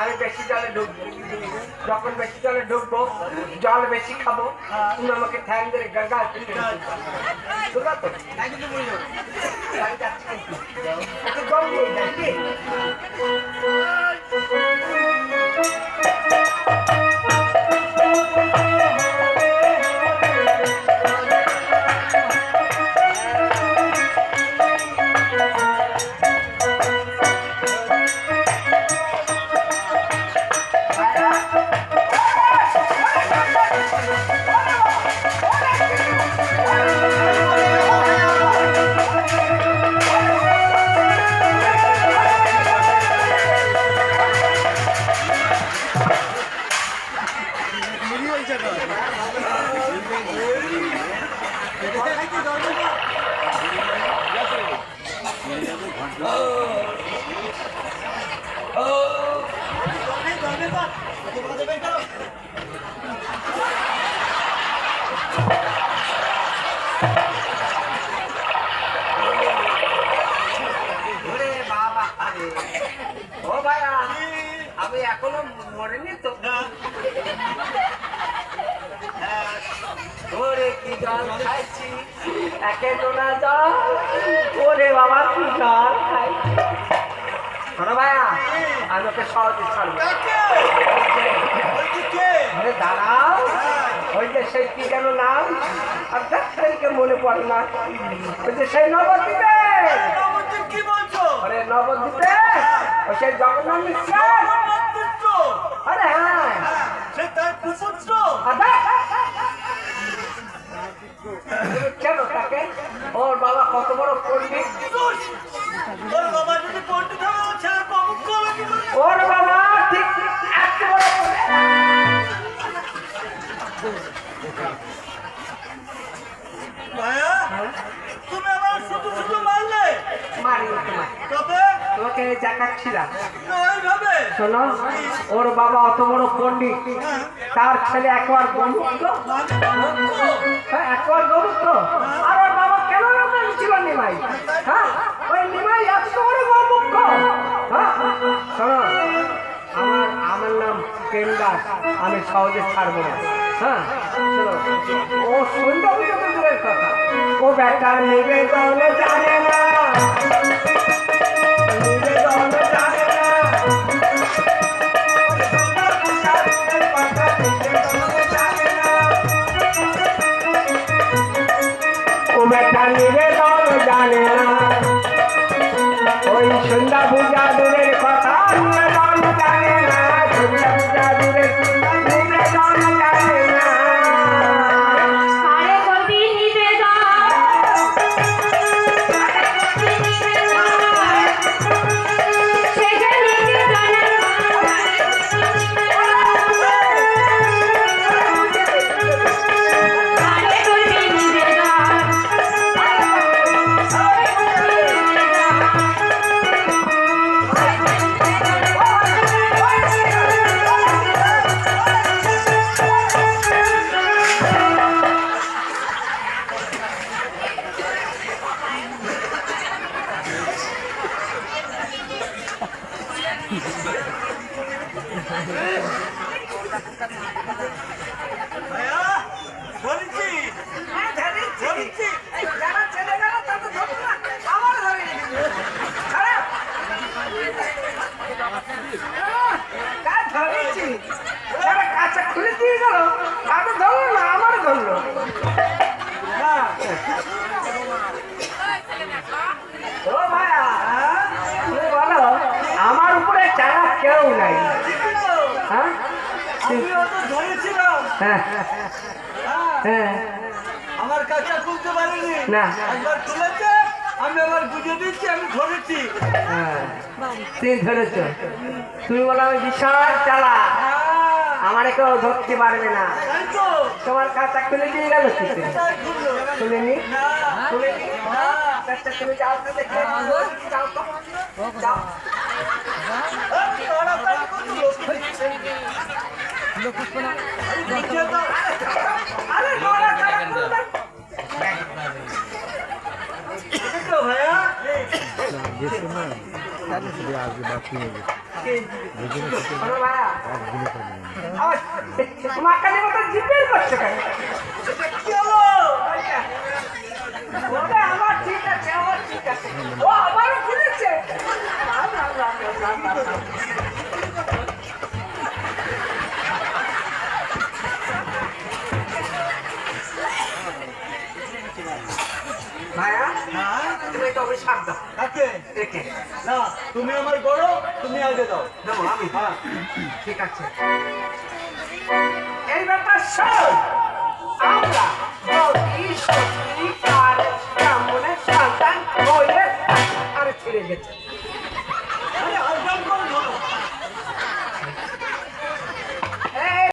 আমি বেশি জলে ঢুকবো যখন বেশি জলে ঢুকবো জল বেশি খাব, তুমি আমাকে ঠ্যাং ধরে গঙ্গা বুঝলা আমি এখনও মরেনি তো। হ্যাঁ, ওরে কি জল খাইছি? একে ওরে বাবা কি জল খাইছি শোনো ভাইয়া আমি ওকে সহজে ছাড়বো আরে দাঁড়াও ওই যে সেই কি যেন নাম? আর ডাক্তারকে মনে পড়ে না। ওই যে সেই নবদ্বীপে। কি বলছো আরে নবদ্বীপে ওই সেই জগন্নাথ মিশ্র আরে হ্যাঁ। সে তার আদা ওর বাবা কত বড় পণ্ডিত? ওর বাবা যদি ও ছেলে কি করে? ওর বাবা ঠিক এত বড় পণ্ডিত। তুমি আমার শুধু শুধু মারলে? মারি তোমার তবে? তোমাকে দেখাচ্ছিলাম। শোনো ওর বাবা অত বড় পণ্ডিত। তার ছেলে একবার গণুত্ব হ্যাঁ একবার গণুত্ব আর দাস আমি সহজে ছাড়বো না। হ্যাঁ? ও সুন্দর কথা ও বেটা নিবেদন জানে জানে না। জানে না। ওই সন্ধ্যা পূজা দূরের খুলে দিয়ে গেল তাদের ধরলো না আমার ধরলো হ্যাঁ। ও ভাইয়া তুমি বলো আমার উপরে চারা কেউ নাই হ্যাঁ আমিও তো ধরেছিলাম হ্যাঁ। হ্যাঁ, হ্যাঁ। আমার কাছে খুলতে পারিনি। না। একবার খুলেছে আমি আবার দিচ্ছি আমি ধরেছি। হ্যাঁ। তুমি ধরেছ। তুমি বলো আমি বিশাল চালা হ্যাঁ, আমার কেউ ধরতে পারবে না। তোমার কাঁচা খুলে দিয়ে গেল না? না। তুমি যাও যাও যাও লোক থাকবে না আমার ঠিক আছে। আমার ঠিক আছে। ও আমারও কিনেছে কাকে? একে। না তুমি আমার বড় তুমি আগে দাও। দেবো আমি। হ্যাঁ। ঠিক আছে। এই ব্যাপার শোন। আমরা